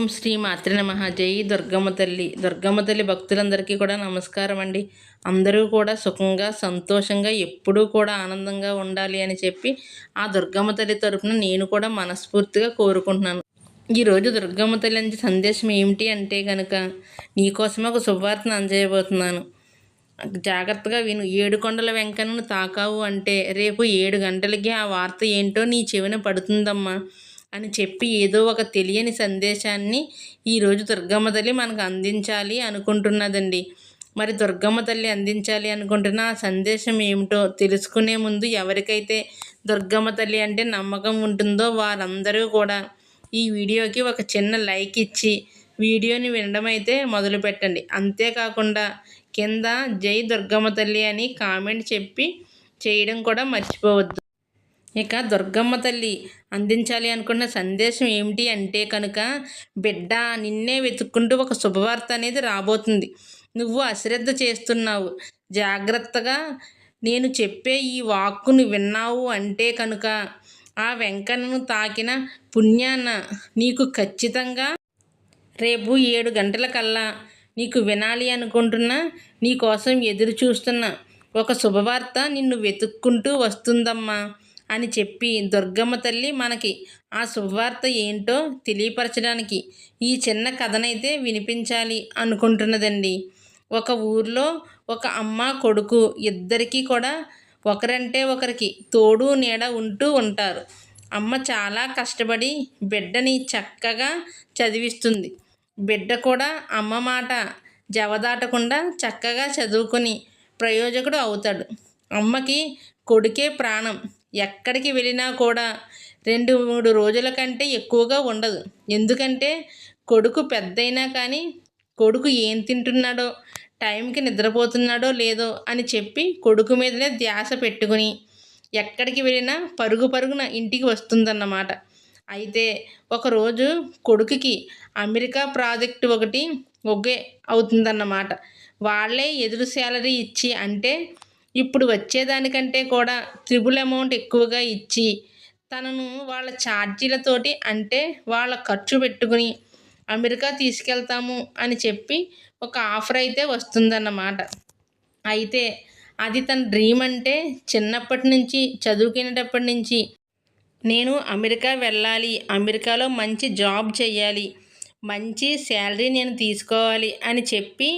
ఓం శ్రీ మాతృ నమ. జై దుర్గమ్మ తల్లి దుర్గమ్మ తల్లి భక్తులందరికీ కూడా నమస్కారం అండి. అందరూ కూడా సుఖంగా సంతోషంగా ఎప్పుడూ కూడా ఆనందంగా ఉండాలి అని చెప్పి ఆ దుర్గమ్మ తల్లి తరపున నేను కూడా మనస్ఫూర్తిగా కోరుకుంటున్నాను. ఈరోజు దుర్గమ్మ తల్లి అంది సందేశం ఏమిటి అంటే కనుక నీకోసం ఒక శుభవార్తను అందజేయబోతున్నాను. జాగ్రత్తగా విను. ఏడు కొండల వెంకన్నను తాకావు అంటే రేపు ఏడు గంటలకి ఆ వార్త ఏంటో నీ చెవిన పడుతుందమ్మా. అని చెప్పి ఏదో ఒక తెలియని సందేశాన్ని ఈరోజు దుర్గమ్మ తల్లి మనకు అందించాలి అనుకుంటున్నదండి. మరి దుర్గమ్మ తల్లి అందించాలి అనుకుంటున్న ఆ సందేశం ఏమిటో తెలుసుకునే ముందు ఎవరికైతే దుర్గమ్మ తల్లి అంటే నమ్మకం ఉంటుందో వారందరూ కూడా ఈ వీడియోకి ఒక చిన్న లైక్ ఇచ్చి వీడియోని వినడం అయితే మొదలు పెట్టండి అంతేకాకుండా కింద జై దుర్గమ్మ తల్లి అని కామెంట్ చెప్పి చేయడం కూడా మర్చిపోవద్దు. ఇక దుర్గమ్మ తల్లి అందించాలి అనుకున్న సందేశం ఏమిటి అంటే కనుక బిడ్డ నిన్నే వెతుక్కుంటూ ఒక శుభవార్త అనేది రాబోతుంది. నువ్వు అశ్రద్ధ చేస్తున్నావు. జాగ్రత్తగా నేను చెప్పే ఈ వాక్కును విన్నావు అంటే కనుక ఆ వెంకన్నను తాకిన పుణ్యాన నీకు ఖచ్చితంగా రేపు ఏడు గంటల కల్లా నీకు వినాలి అనుకుంటున్నా నీ కోసం ఎదురు చూస్తున్న ఒక శుభవార్త నిన్ను వెతుక్కుంటూ వస్తుందమ్మా. అని చెప్పి దుర్గమ్మ తల్లి మనకి ఆ శుభవార్త ఏంటో తెలియపరచడానికి ఈ చిన్న కథనైతే వినిపించాలి అనుకుంటున్నదండి. ఒక ఊర్లో ఒక అమ్మ కొడుకు ఇద్దరికీ కూడా ఒకరంటే ఒకరికి తోడు నీడ ఉంటూ ఉంటారు. అమ్మ చాలా కష్టపడి బిడ్డని చక్కగా చదివిస్తుంది. బిడ్డ కూడా అమ్మ మాట జవదాటకుండా చక్కగా చదువుకొని ప్రయోజకుడు అవుతాడు. అమ్మకి కొడుకే ప్రాణం. ఎక్కడికి వెళ్ళినా కూడా రెండు మూడు రోజుల కంటే ఎక్కువగా ఉండదు. ఎందుకంటే కొడుకు పెద్దయినా కానీ కొడుకు ఏం తింటున్నాడో టైంకి నిద్రపోతున్నాడో లేదో అని చెప్పి కొడుకు మీదనే ధ్యాస పెట్టుకుని ఎక్కడికి వెళ్ళినా పరుగు పరుగున ఇంటికి వస్తుందన్నమాట. అయితే ఒకరోజు కొడుకుకి అమెరికా ప్రాజెక్టు ఒకటి ఒకే అవుతుందన్నమాట. వాళ్ళే ఎదురు శాలరీ ఇచ్చి అంటే ఇప్పుడు వచ్చేదానికంటే కూడా త్రిబుల్ అమౌంట్ ఎక్కువగా ఇచ్చి తనను వాళ్ళ ఛార్జీలతోటి అంటే వాళ్ళ ఖర్చు పెట్టుకుని అమెరికా తీసుకెళ్తాము అని చెప్పి ఒక ఆఫర్ అయితే వస్తుందన్నమాట. అయితే అది తన డ్రీమ్ అంటే చిన్నప్పటి నుంచి చదువుకునేటప్పటి నుంచి నేను అమెరికా వెళ్ళాలి అమెరికాలో మంచి జాబ్ చేయాలి మంచి శాలరీ నేను తీసుకోవాలి అని చెప్పి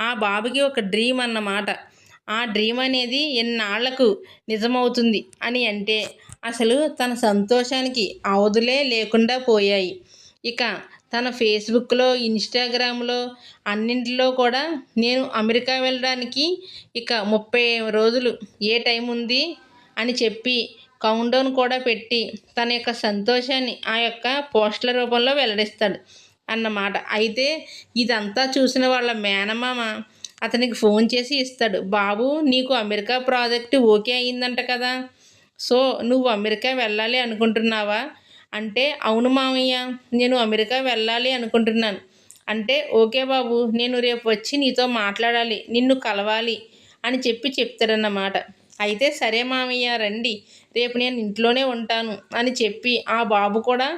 ఆ బాబుకి ఒక డ్రీమ్ అన్నమాట. ఆ డ్రీమ్ అనేది ఎన్నాళ్ళకు నిజమవుతుంది అని అంటే అసలు తన సంతోషానికి అవధులే లేకుండా పోయాయి. ఇక తన ఫేస్బుక్లో ఇన్స్టాగ్రామ్లో అన్నింటిలో కూడా నేను అమెరికా వెళ్ళడానికి ఇక ముప్పై రోజులు ఏ టైం ఉంది అని చెప్పి కౌంటౌన్ కూడా పెట్టి తన యొక్క సంతోషాన్ని ఆ యొక్క పోస్టుల రూపంలో వెల్లడిస్తాడు అన్నమాట. అయితే ఇదంతా చూసిన వాళ్ళ మేనమామ అతనికి ఫోన్ చేసి ఇస్తాడు బాబు నీకు అమెరికా ప్రాజెక్టు ఓకే అయిందంట కదా సో నువ్వు అమెరికా వెళ్ళాలి అనుకుంటున్నావా? అంటే అవును మామయ్య నేను అమెరికా వెళ్ళాలి అనుకుంటున్నాను. అంటే ఓకే బాబు నేను రేపు వచ్చి నీతో మాట్లాడాలి నిన్ను కలవాలి అని చెప్పి చెప్తాడన్నమాట. అయితే సరే మామయ్య రండి రేపు నేను ఇంట్లోనే ఉంటాను అని చెప్పి ఆ బాబు కూడా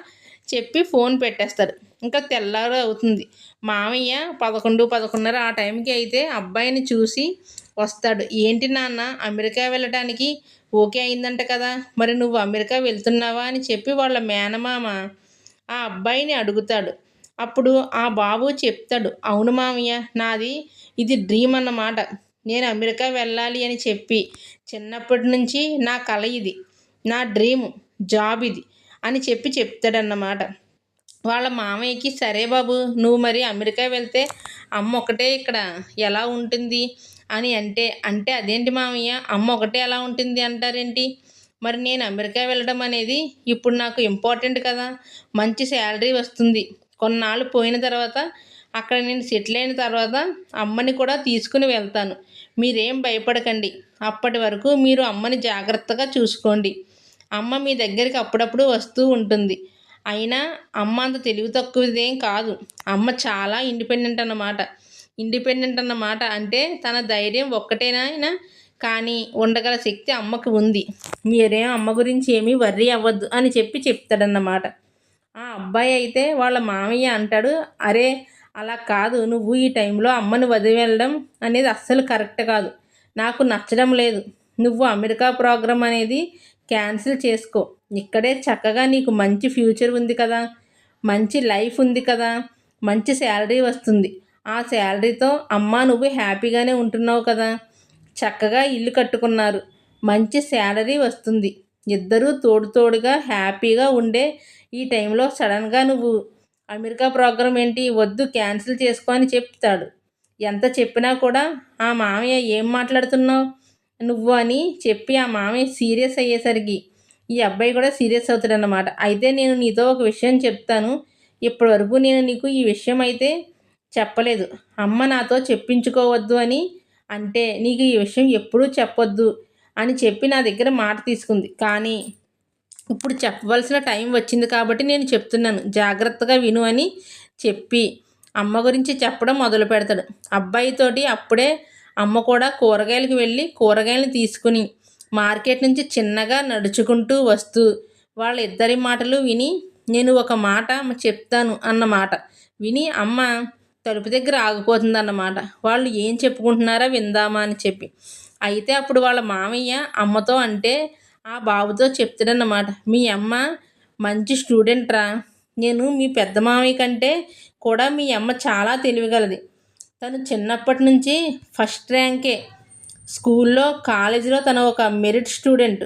చెప్పి ఫోన్ పెట్టేస్తాడు. ఇంకా తెల్లారు అవుతుంది. మామయ్య పదకొండు పదకొండున్నర ఆ టైంకి అయితే అబ్బాయిని చూసి వస్తాడు. ఏంటి నాన్న అమెరికా వెళ్ళడానికి ఓకే అయిందంట కదా మరి నువ్వు అమెరికా వెళ్తున్నావా? అని చెప్పి వాళ్ళ మేనమామ ఆ అబ్బాయిని అడుగుతాడు. అప్పుడు ఆ బాబు చెప్తాడు అవును మామయ్య నాది ఇది డ్రీమ్ అన్నమాట. నేను అమెరికా వెళ్ళాలి అని చెప్పి చిన్నప్పటి నుంచి నా కళ ఇది నా డ్రీమ్ జాబ్ ఇది అని చెప్పి చెప్తాడన్నమాట. వాళ్ళ మామయ్యకి సరే బాబు నువ్వు మరి అమెరికా వెళ్తే అమ్మ ఒకటే ఇక్కడ ఎలా ఉంటుంది? అని అంటే అంటే అదేంటి మామయ్య? అమ్మ ఒకటే ఎలా ఉంటుంది? అంటారేంటి? మరి నేను అమెరికా వెళ్ళడం అనేది ఇప్పుడు నాకు ఇంపార్టెంట్ కదా. మంచి శాలరీ వస్తుంది. కొన్నాళ్ళు పోయిన తర్వాత అక్కడ నేను సెటిల్ అయిన తర్వాత అమ్మని కూడా తీసుకుని వెళ్తాను. మీరేం భయపడకండి. అప్పటి వరకు మీరు అమ్మని జాగ్రత్తగా చూసుకోండి. అమ్మ మీ దగ్గరికి అప్పుడప్పుడు వస్తూ ఉంటుంది. అయినా అమ్మ అంత తెలివి తక్కువదేం కాదు. అమ్మ చాలా ఇండిపెండెంట్ అన్నమాట. ఇండిపెండెంట్ అన్నమాట అంటే తన ధైర్యం ఒక్కటేనైనా కానీ ఉండగల శక్తి అమ్మకు ఉంది. మీరేం అమ్మ గురించి ఏమీ వర్రీ అవ్వద్దు అని చెప్పి చెప్తాడన్నమాట. ఆ అబ్బాయి అయితే వాళ్ళ మామయ్య అంటాడు అరే అలా కాదు. నువ్వు ఈ టైంలో అమ్మని వదిలి వెళ్ళడం అనేది అస్సలు కరెక్ట్ కాదు. నాకు నచ్చడం లేదు. నువ్వు అమెరికా ప్రోగ్రాం అనేది క్యాన్సిల్ చేసుకో. ఇక్కడే చక్కగా నీకు మంచి ఫ్యూచర్ ఉంది కదా మంచి లైఫ్ ఉంది కదా మంచి శాలరీ వస్తుంది. ఆ శాలరీతో అమ్మ నువ్వు హ్యాపీగానే ఉంటున్నావు కదా. చక్కగా ఇల్లు కట్టుకున్నారు. మంచి శాలరీ వస్తుంది. ఇద్దరూ తోడు తోడుగా హ్యాపీగా ఉండే ఈ టైంలో సడన్గా నువ్వు అమెరికా ప్రోగ్రాం ఏంటి వద్దు క్యాన్సిల్ చేసుకో అని చెప్తాడు. ఎంత చెప్పినా కూడా ఆ మామయ్య ఏం మాట్లాడుతున్నావు? నువ్వు అని చెప్పి ఆ మామయ్య సీరియస్ అయ్యేసరికి ఈ అబ్బాయి కూడా సీరియస్ అవుతాడనమాట అయితే నేను నీతో ఒక విషయం చెప్తాను. ఇప్పటి వరకు నేను నీకు ఈ విషయం అయితే చెప్పలేదు. అమ్మ నాతో చెప్పించుకోవద్దు అని అంటే నీకు ఈ విషయం ఎప్పుడూ చెప్పొద్దు అని చెప్పి నా దగ్గర మాట తీసుకుంది. కానీ ఇప్పుడు చెప్పవలసిన టైం వచ్చింది కాబట్టి నేను చెప్తున్నాను. జాగ్రత్తగా విను అని చెప్పి అమ్మ గురించి చెప్పడం మొదలు పెడతాడు. అబ్బాయితోటి అప్పుడే అమ్మ కూడా కూరగాయలకు వెళ్ళి కూరగాయలను తీసుకుని మార్కెట్ నుంచి చిన్నగా నడుచుకుంటూ వస్తూ వాళ్ళ ఇద్దరి మాటలు విని నేను ఒక మాట చెప్తాను అన్నమాట విని అమ్మ తలుపు దగ్గర ఆగిపోతుంది అన్నమాట వాళ్ళు ఏం చెప్పుకుంటున్నారా విందామా అని చెప్పి. అయితే అప్పుడు వాళ్ళ మామయ్య అమ్మతో అంటే ఆ బాబుతో చెప్తాడన్నమాట. మీ అమ్మ మంచి స్టూడెంట్ రా. నేను మీ పెద్ద మామయ్య కంటే కూడా మీ అమ్మ చాలా తెలివిగలది. తను చిన్నప్పటి నుంచి ఫస్ట్ ర్యాంకే. స్కూల్లో కాలేజీలో తను ఒక మెరిట్ స్టూడెంట్.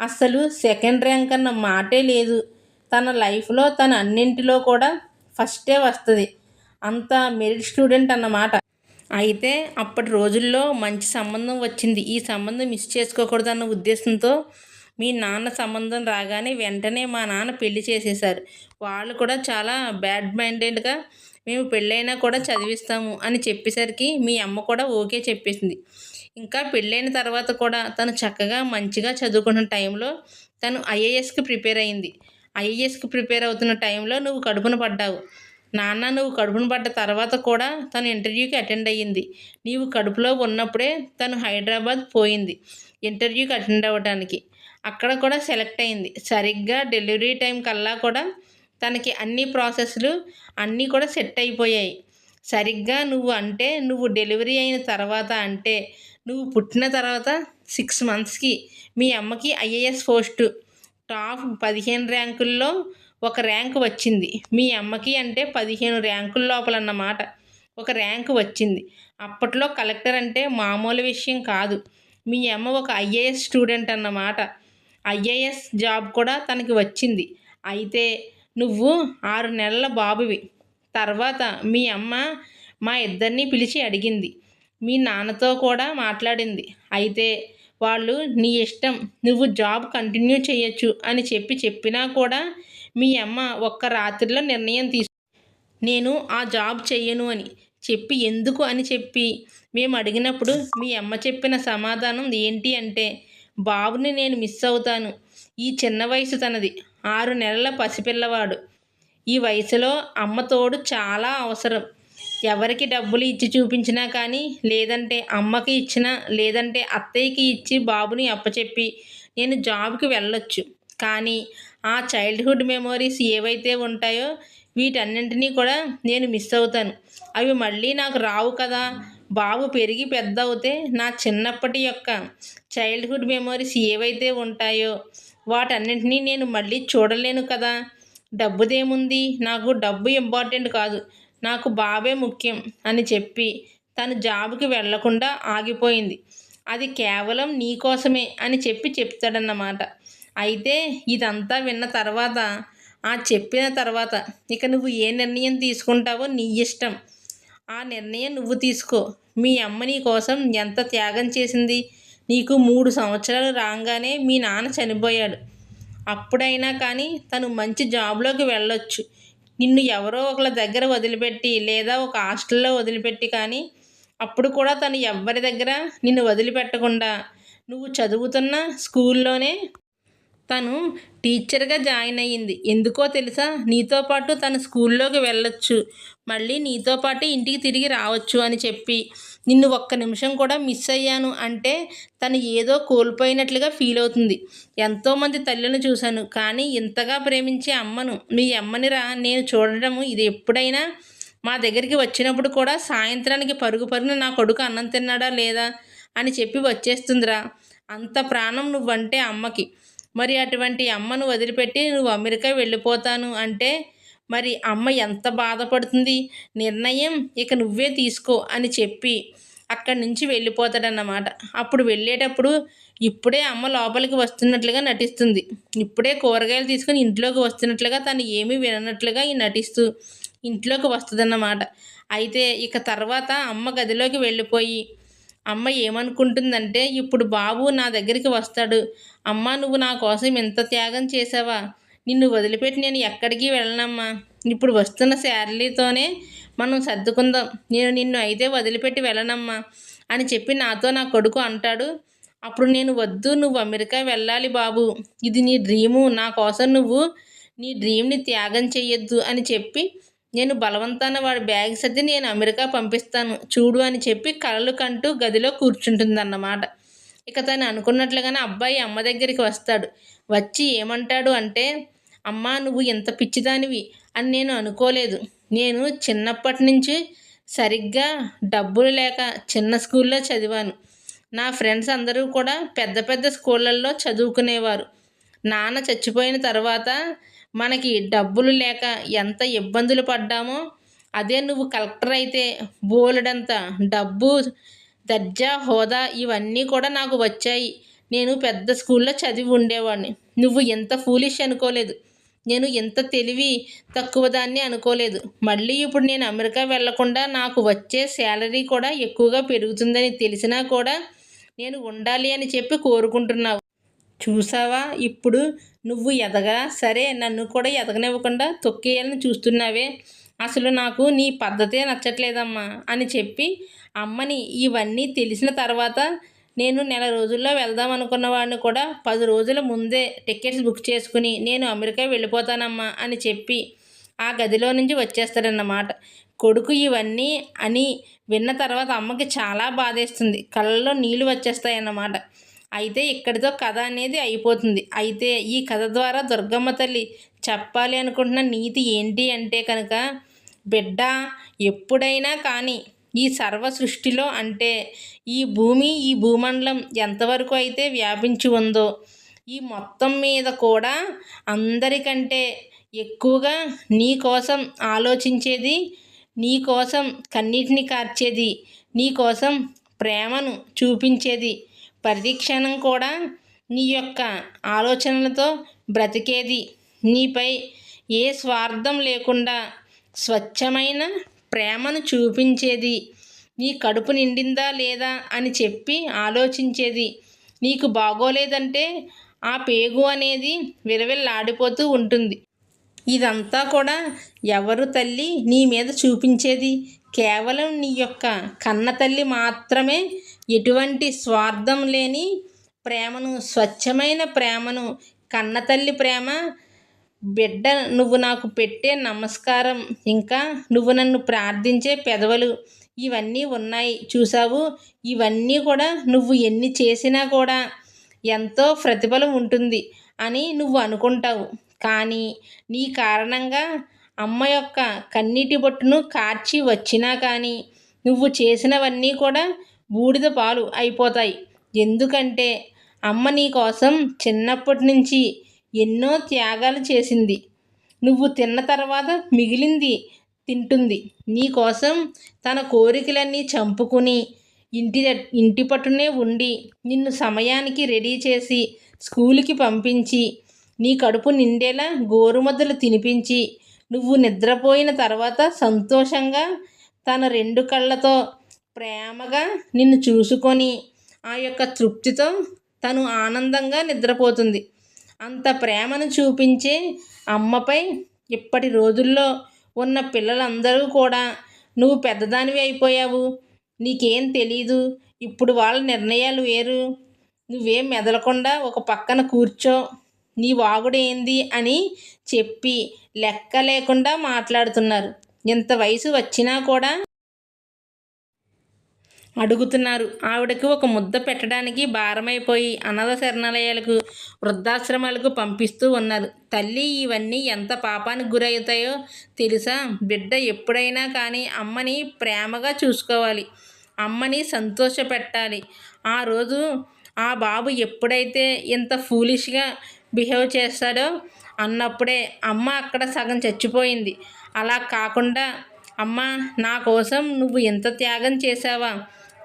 అస్సలు సెకండ్ ర్యాంక్ అన్న మాటే లేదు. తన లైఫ్లో తన అన్నింటిలో కూడా ఫస్టే వస్తుంది. అంత మెరిట్ స్టూడెంట్ అన్నమాట. అయితే అప్పటి రోజుల్లో మంచి సంబంధం వచ్చింది. ఈ సంబంధం మిస్ చేసుకోకూడదు అన్న ఉద్దేశంతో మీ నాన్న సంబంధం రాగానే వెంటనే మా నాన్న పెళ్ళి చేసేసారు వాళ్ళు కూడా చాలా బ్యాడ్ మైండెడ్గా మేము పెళ్ళైనా కూడా చదివిస్తాము అని చెప్పేసరికి మీ అమ్మ కూడా ఓకే చెప్పేసింది. ఇంకా పెళ్ళైన తర్వాత కూడా తను చక్కగా మంచిగా చదువుకున్న టైంలో తను ఐఏఎస్కి ప్రిపేర్ అయింది. ఐఏఎస్కి ప్రిపేర్ అవుతున్న టైంలో నువ్వు కడుపున పడ్డావు. నాన్న నువ్వు కడుపున పడ్డ తర్వాత కూడా తను ఇంటర్వ్యూకి అటెండ్ అయ్యింది. నీవు కడుపులో ఉన్నప్పుడే తను హైదరాబాద్ పోయింది ఇంటర్వ్యూకి అటెండ్ అవ్వడానికి అక్కడ కూడా సెలెక్ట్ అయింది. సరిగ్గా డెలివరీ టైం కల్లా కూడా తనకి అన్ని ప్రాసెస్లు అన్నీ కూడా సెట్ అయిపోయాయి. సరిగ్గా నువ్వు అంటే నువ్వు డెలివరీ అయిన తర్వాత అంటే నువ్వు పుట్టిన తర్వాత సిక్స్ మంత్స్కి మీ అమ్మకి ఐఏఎస్ పోస్టు టాప్ పదిహేను ర్యాంకుల్లో ఒక ర్యాంక్ వచ్చింది. మీ అమ్మకి అంటే పదిహేను ర్యాంకుల లోపల అన్నమాట ఒక ర్యాంక్ వచ్చింది. అప్పట్లో కలెక్టర్ అంటే మామూలు విషయం కాదు. మీ అమ్మ ఒక ఐఏఎస్ స్టూడెంట్ అన్నమాట. ఐఏఎస్ జాబ్ కూడా తనకి వచ్చింది. అయితే నువ్వు ఆరు నెలల బాబువి. తర్వాత మీ అమ్మ మా ఇద్దరిని పిలిచి అడిగింది. మీ నాన్నతో కూడా మాట్లాడింది. అయితే వాళ్ళు నీ ఇష్టం నువ్వు జాబ్ కంటిన్యూ చేయొచ్చు అని చెప్పి చెప్పినా కూడా మీ అమ్మ ఒక్క రాత్రిలో నిర్ణయం తీసు నేను ఆ జాబ్ చెయ్యను అని చెప్పి ఎందుకు? అని చెప్పి మేము అడిగినప్పుడు మీ అమ్మ చెప్పిన సమాధానం ఏంటి అంటే బాబుని నేను మిస్ అవుతాను. ఈ చిన్న వయసు తనది. ఆరు నెలల పసిపిల్లవాడు. ఈ వయసులో అమ్మ తోడు చాలా అవసరం. ఎవరికి డబ్బులు ఇచ్చి చూపించినా కానీ లేదంటే అమ్మకి ఇచ్చినా లేదంటే అత్తయ్యకి ఇచ్చి బాబుని అప్పచెప్పి నేను జాబ్కి వెళ్ళొచ్చు. కానీ ఆ చైల్డ్హుడ్ మెమోరీస్ ఏవైతే ఉంటాయో వీటన్నింటినీ కూడా నేను మిస్ అవుతాను. అవి మళ్ళీ నాకు రావు కదా. బాబు పెరిగి పెద్ద అవుతే నా చిన్నప్పటి యొక్క చైల్డ్హుడ్ మెమోరీస్ ఏవైతే ఉంటాయో వాటన్నింటినీ నేను మళ్ళీ చూడలేను కదా. డబ్బుదేముంది? నాకు డబ్బు ఇంపార్టెంట్ కాదు. నాకు బాబే ముఖ్యం అని చెప్పి తను జాబ్కి వెళ్ళకుండా ఆగిపోయింది. అది కేవలం నీ కోసమే అని చెప్పి చెప్తాడన్నమాట. అయితే ఇదంతా విన్న తర్వాత ఆ చెప్పిన తర్వాత ఇక నువ్వు ఏ నిర్ణయం తీసుకుంటావో నీ ఇష్టం. ఆ నిర్ణయం నువ్వు తీసుకో. మీ అమ్మ నీ కోసం ఎంత త్యాగం చేసింది? నీకు మూడు సంవత్సరాలు రాగానే మీ నాన్న చనిపోయాడు. అప్పుడైనా కానీ తను మంచి జాబ్లోకి వెళ్ళొచ్చు. నిన్ను ఎవరో ఒకళ్ళ దగ్గర వదిలిపెట్టి లేదా ఒక హాస్టల్లో వదిలిపెట్టి కానీ అప్పుడు కూడా తను ఎవ్వరి దగ్గర నిన్ను వదిలిపెట్టకుండా నువ్వు చదువుతున్న స్కూల్లోనే తను టీచర్గా జాయిన్ అయ్యింది. ఎందుకో తెలుసా? నీతో పాటు తను స్కూల్లోకి వెళ్ళొచ్చు. మళ్ళీ నీతో పాటు ఇంటికి తిరిగి రావచ్చు అని చెప్పి. నిన్ను ఒక్క నిమిషం కూడా మిస్ అయ్యాను అంటే తను ఏదో కోల్పోయినట్లుగా ఫీల్ అవుతుంది. ఎంతోమంది తల్లిని చూశాను కానీ ఇంతగా ప్రేమించే అమ్మను మీ అమ్మనిరా నేను చూడడము ఇది ఎప్పుడైనా మా దగ్గరికి వచ్చినప్పుడు కూడా సాయంత్రానికి పరుగు పరుగున నా కొడుకు అన్నం తిన్నాడా లేదా అని చెప్పి వచ్చేస్తుందిరా. అంత ప్రాణం నువ్వంటే అమ్మకి. మరి అటువంటి అమ్మను వదిలిపెట్టి నువ్వు అమెరికా వెళ్ళిపోతాను అంటే మరి అమ్మ ఎంత బాధపడుతుంది? నిర్ణయం ఇక నువ్వే తీసుకో అని చెప్పి అక్కడి నుంచి వెళ్ళిపోతాడన్నమాట. అప్పుడు వెళ్ళేటప్పుడు ఇప్పుడే అమ్మ లోపలికి వస్తున్నట్లుగా నటిస్తుంది. ఇప్పుడే కూరగాయలు తీసుకొని ఇంట్లోకి వస్తున్నట్లుగా తను ఏమీ విననట్లుగా ఈ నటిస్తూ ఇంట్లోకి వస్తుందన్నమాట. అయితే ఇక తర్వాత అమ్మ గదిలోకి వెళ్ళిపోయి అమ్మ ఏమనుకుంటుందంటే ఇప్పుడు బాబు నా దగ్గరికి వస్తాడు. అమ్మ నువ్వు నా కోసం ఎంత త్యాగం చేసావా? నిన్ను వదిలిపెట్టి నేను ఎక్కడికి వెళ్ళనమ్మా. ఇప్పుడు వస్తున్న శాలరీతోనే మనం సర్దుకుందాం. నేను నిన్ను అయితే వదిలిపెట్టి వెళ్ళనమ్మా అని చెప్పి నాతో నా కొడుకు అంటాడు. అప్పుడు నేను వద్దు నువ్వు అమెరికా వెళ్ళాలి బాబు. ఇది నీ డ్రీము. నా కోసం నువ్వు నీ డ్రీమ్ని త్యాగం చెయ్యొద్దు అని చెప్పి నేను బలవంతాన వాడి బ్యాగ్ సర్ది నేను అమెరికా పంపిస్తాను. చూడు అని చెప్పి కలలు కంటూ గదిలో కూర్చుంటుందన్నమాట. ఇక తను అనుకున్నట్లుగానే అబ్బాయి అమ్మ దగ్గరికి వస్తాడు. వచ్చి ఏమంటాడు అంటే అమ్మా నువ్వు ఎంత పిచ్చిదానివి అని నేను అనుకోలేదు. నేను చిన్నప్పటి నుంచి సరిగ్గా డబ్బులు లేక చిన్న స్కూల్లో చదివాను. నా ఫ్రెండ్స్ అందరూ కూడా పెద్ద పెద్ద స్కూళ్ళల్లో చదువుకునేవారు. నాన్న చచ్చిపోయిన తర్వాత మనకి డబ్బులు లేక ఎంత ఇబ్బందులు పడ్డామో అదే నువ్వు కలెక్టర్ అయితే బోలెడంత డబ్బు దర్జా హోదా ఇవన్నీ కూడా నాకు వచ్చాయి. నేను పెద్ద స్కూల్లో చదివి ఉండేవాడిని. నువ్వు ఎంత ఫూలిష్ అనుకోలేదు. నేను ఎంత తెలివి తక్కువ దాన్ని అనుకోలేదు. మళ్ళీ ఇప్పుడు నేను అమెరికా వెళ్ళకుండా నాకు వచ్చే శాలరీ కూడా ఎక్కువగా పెరుగుతుందని తెలిసినా కూడా నేను ఉండాలి అని చెప్పి కోరుకుంటున్నావు. చూసావా? ఇప్పుడు నువ్వు ఎదగా సరే నన్ను కూడా ఎదగనివ్వకుండా తొక్కేయాలని చూస్తున్నావే. అసలు నాకు నీ పద్ధతే నచ్చట్లేదమ్మా అని చెప్పి అమ్మని ఇవన్నీ తెలిసిన తర్వాత నేను నెల రోజుల్లో వెళ్దాం అనుకున్న వాడిని కూడా పది రోజుల ముందే టికెట్స్ బుక్ చేసుకుని నేను అమెరికా వెళ్ళిపోతానమ్మా అని చెప్పి ఆ గదిలో నుంచి వచ్చేస్తాడన్నమాట. కొడుకు ఇవన్నీ అని విన్న తర్వాత అమ్మకి చాలా బాధేస్తుంది. కళ్ళలో నీళ్ళు వచ్చేస్తాయన్నమాట. అయితే ఇక్కడితో కథ అనేది అయిపోతుంది. అయితే ఈ కథ ద్వారా దుర్గమ్మ తల్లి చెప్పాలి అనుకుంటున్న నీతి ఏంటి అంటే కనుక బిడ్డ ఎప్పుడైనా కానీ ఈ సర్వ సృష్టిలో అంటే ఈ భూమి ఈ భూమండలం ఎంతవరకు అయితే వ్యాపించి ఉందో ఈ మొత్తం మీద కూడా అందరికంటే ఎక్కువగా నీ కోసం ఆలోచించేది నీ కోసం కన్నీటిని కార్చేది నీ కోసం ప్రేమను చూపించేది ప్రతిక్షణం కూడా నీ యొక్క ఆలోచనలతో బ్రతికేది. నీపై ఏ స్వార్థం లేకుండా స్వచ్ఛమైన ప్రేమను చూపించేది. నీ కడుపు నిండిందా లేదా అని చెప్పి ఆలోచించేది. నీకు బాగోలేదంటే ఆ పేగు అనేది విలవిల్లాడిపోతూ ఉంటుంది. ఇదంతా కూడా ఎవరు తల్లి నీ మీద చూపించేది? కేవలం నీ యొక్క కన్న తల్లి మాత్రమే ఎటువంటి స్వార్థం లేని ప్రేమను స్వచ్ఛమైన ప్రేమను కన్న తల్లి ప్రేమ బిడ్డ నువ్వు నాకు పెట్టే నమస్కారం ఇంకా నువ్వు నన్ను ప్రార్థించే పెదవులు ఇవన్నీ ఉన్నాయి. చూసావు ఇవన్నీ కూడా నువ్వు ఎన్ని చేసినా కూడా ఎంతో ప్రతిఫలం ఉంటుంది అని నువ్వు అనుకుంటావు. కానీ నీ కారణంగా అమ్మ యొక్క కన్నీటి బొట్టును కార్చి వచ్చినా కానీ నువ్వు చేసినవన్నీ కూడా బూడిద పాలు అయిపోతాయి. ఎందుకంటే అమ్మ నీ కోసం చిన్నప్పటి నుంచి ఎన్నో త్యాగాలు చేసింది. నువ్వు తిన్న తర్వాత మిగిలింది తింటుంది. నీకోసం తన కోరికలన్నీ చంపుకుని ఇంటి ఇంటి పట్టునే ఉండి నిన్ను సమయానికి రెడీ చేసి స్కూల్కి పంపించి నీ కడుపు నిండేలా గోరుమద్దలు తినిపించి నువ్వు నిద్రపోయిన తర్వాత సంతోషంగా తన రెండు కళ్ళతో ప్రేమగా నిన్ను చూసుకొని ఆ యొక్క తృప్తితో తను ఆనందంగా నిద్రపోతుంది. అంత ప్రేమను చూపించే అమ్మపై ఇప్పటి రోజుల్లో ఉన్న పిల్లలందరూ కూడా నువ్వు పెద్దదానివి అయిపోయావు. నీకేం తెలీదు. ఇప్పుడు వాళ్ళ నిర్ణయాలు వేరు. నువ్వేం మెదలకుండా ఒక పక్కన కూర్చో. నీ వాగుడేంది అని చెప్పి లెక్క లేకుండా మాట్లాడుతున్నారు. ఇంత వయసు వచ్చినా కూడా అడుగుతున్నారు. ఆవిడకు ఒక ముద్ద పెట్టడానికి భారమైపోయి అనాథ శరణాలయాలకు వృద్ధాశ్రమాలకు పంపిస్తూ ఉన్నారు. తల్లి ఇవన్నీ ఎంత పాపానికి గురవుతాయో తెలుసా? బిడ్డ ఎప్పుడైనా కానీ అమ్మని ప్రేమగా చూసుకోవాలి. అమ్మని సంతోషపెట్టాలి. ఆ రోజు ఆ బాబు ఎప్పుడైతే ఇంత ఫూలిష్గా బిహేవ్ చేస్తాడో అన్నప్పుడే అమ్మ అక్కడ సగం చచ్చిపోయింది. అలా కాకుండా అమ్మ నా కోసం నువ్వు ఎంత త్యాగం చేసావా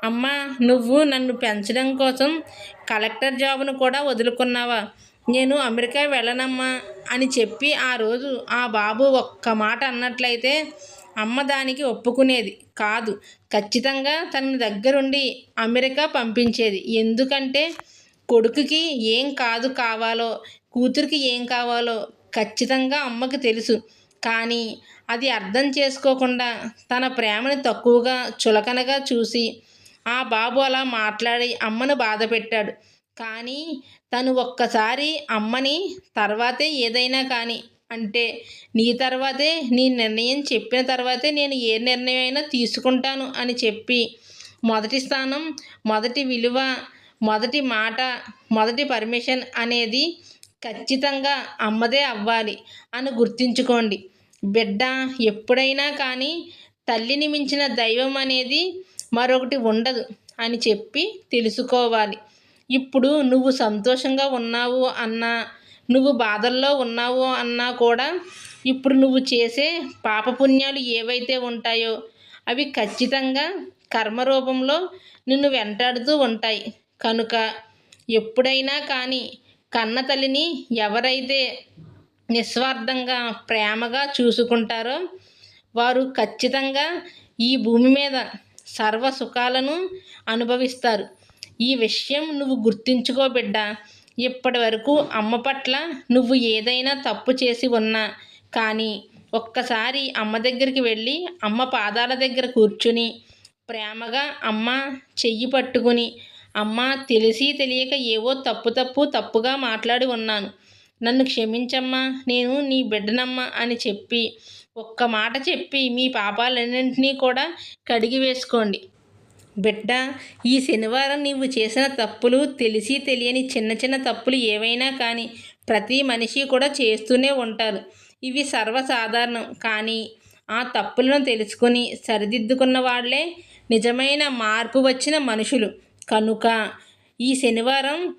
అమ్మ నువ్వు నన్ను పెంచడం కోసం కలెక్టర్ జాబును కూడా వదులుకున్నావా? నేను అమెరికా వెళ్ళనమ్మా అని చెప్పి ఆ రోజు ఆ బాబు ఒక్క మాట అన్నట్లయితే అమ్మ దానికి ఒప్పుకునేది కాదు. ఖచ్చితంగా తన దగ్గరుండి అమెరికా పంపించేది. ఎందుకంటే కొడుకుకి ఏం కాదు కావాలో కూతురికి ఏం కావాలో ఖచ్చితంగా అమ్మకి తెలుసు. కానీ అది అర్థం చేసుకోకుండా తన ప్రేమని తక్కువగా చులకనగా చూసి ఆ బాబు అలా మాట్లాడి అమ్మను బాధ పెట్టాడు. కానీ తను ఒక్కసారి అమ్మని తర్వాతే ఏదైనా కానీ అంటే నీ తర్వాతే నీ నిర్ణయం చెప్పిన తర్వాతే నేను ఏ నిర్ణయం అయినా తీసుకుంటాను అని చెప్పి మొదటి స్థానం మొదటి విలువ మొదటి మాట మొదటి పర్మిషన్ అనేది ఖచ్చితంగా అమ్మదే అవ్వాలి అని గుర్తుంచుకోండి. బిడ్డ ఎప్పుడైనా కానీ తల్లిని మించిన దైవం అనేది మరొకటి ఉండదు అని చెప్పి తెలుసుకోవాలి. ఇప్పుడు నువ్వు సంతోషంగా ఉన్నావు అన్నా నువ్వు బాధల్లో ఉన్నావు అన్నా కూడా ఇప్పుడు నువ్వు చేసే పాపపుణ్యాలు ఏవైతే ఉంటాయో అవి ఖచ్చితంగా కర్మరూపంలో నిన్ను వెంటాడుతూ ఉంటాయి. కనుక ఎప్పుడైనా కానీ కన్న తల్లిని ఎవరైతే నిస్వార్థంగా ప్రేమగా చూసుకుంటారో వారు ఖచ్చితంగా ఈ భూమి మీద సర్వ సుఖాలను అనుభవిస్తారు. ఈ విషయం నువ్వు గుర్తించుకో బిడ్డ. ఇప్పటి వరకు అమ్మ పట్ల నువ్వు ఏదైనా తప్పు చేసి ఉన్నా. కానీ ఒక్కసారి అమ్మ దగ్గరికి వెళ్ళి అమ్మ పాదాల దగ్గర కూర్చుని ప్రేమగా అమ్మ చెయ్యి పట్టుకుని అమ్మ తెలిసి తెలియక ఏవో తప్పు తప్పు తప్పుగా మాట్లాడి ఉన్నాను. నన్ను క్షమించమ్మా నేను నీ బిడ్డనమ్మా అని చెప్పి ఒక్క మాట చెప్పి మీ పాపాలన్నింటినీ కూడా కడిగి వేసుకోండి. బిడ్డ ఈ శనివారం నీవు చేసిన తప్పులు తెలిసి తెలియని చిన్న చిన్న తప్పులు ఏవైనా కానీ ప్రతి మనిషి కూడా చేస్తూనే ఉంటారు. ఇవి సర్వసాధారణం. కానీ ఆ తప్పులను తెలుసుకొని సరిదిద్దుకున్న వాళ్ళే నిజమైన మార్పు వచ్చిన మనుషులు. కనుక ఈ శనివారం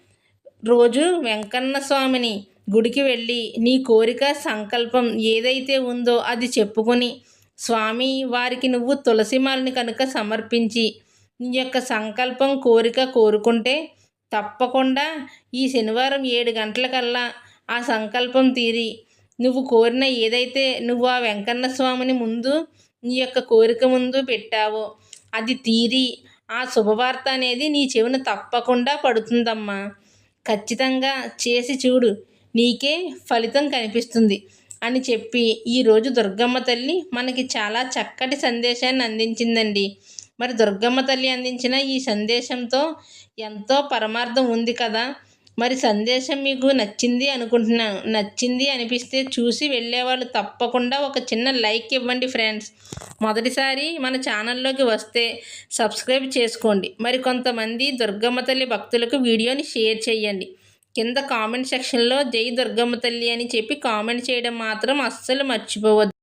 రోజు వెంకన్న స్వామిని గుడికి వెళ్ళి నీ కోరిక సంకల్పం ఏదైతే ఉందో అది చెప్పుకొని స్వామి వారికి నువ్వు తులసిమాలని కనుక సమర్పించి నీ యొక్క సంకల్పం కోరిక కోరుకుంటే తప్పకుండా ఈ శనివారం ఏడు గంటలకల్లా ఆ సంకల్పం తీరి నువ్వు కోరిన ఏదైతే నువ్వు ఆ వెంకన్న స్వామిని ముందు నీ యొక్క కోరిక ముందు పెట్టావో అది తీరి ఆ శుభవార్త అనేది నీ చెవిన తప్పకుండా పడుతుందమ్మా. ఖచ్చితంగా చేసి చూడు. నీకే ఫలితం కనిపిస్తుంది అని చెప్పి ఈరోజు దుర్గమ్మ తల్లి మనకి చాలా చక్కటి సందేశాన్ని అందించిందండి. మరి దుర్గమ్మ తల్లి అందించిన ఈ సందేశంతో ఎంతో పరమార్థం ఉంది కదా. మరి సందేశం మీకు నచ్చింది అనుకుంటున్నాను. నచ్చింది అనిపిస్తే చూసి వెళ్ళేవాళ్ళు తప్పకుండా ఒక చిన్న లైక్ ఇవ్వండి ఫ్రెండ్స్. మొదటిసారి మన ఛానల్లోకి వస్తే సబ్స్క్రైబ్ చేసుకోండి. మరి కొంతమంది దుర్గమ్మ తల్లి భక్తులకు వీడియోని షేర్ చేయండి. కింద కామెంట్ సెక్షన్లో జై దుర్గమ్మ తల్లి అని చెప్పి కామెంట్ చేయడం మాత్రం అస్సలు మర్చిపోవద్దు.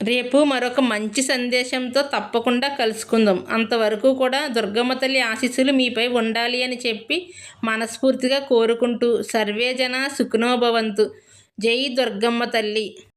రేపు మరొక మంచి సందేశంతో తప్పకుండా కలుసుకుందాం. అంతవరకు కూడా దుర్గమ్మ తల్లి ఆశీస్సులు మీపై ఉండాలి అని చెప్పి మనస్ఫూర్తిగా కోరుకుంటూ సర్వేజన సుఖనోభవంతు జై దుర్గమ్మ తల్లి.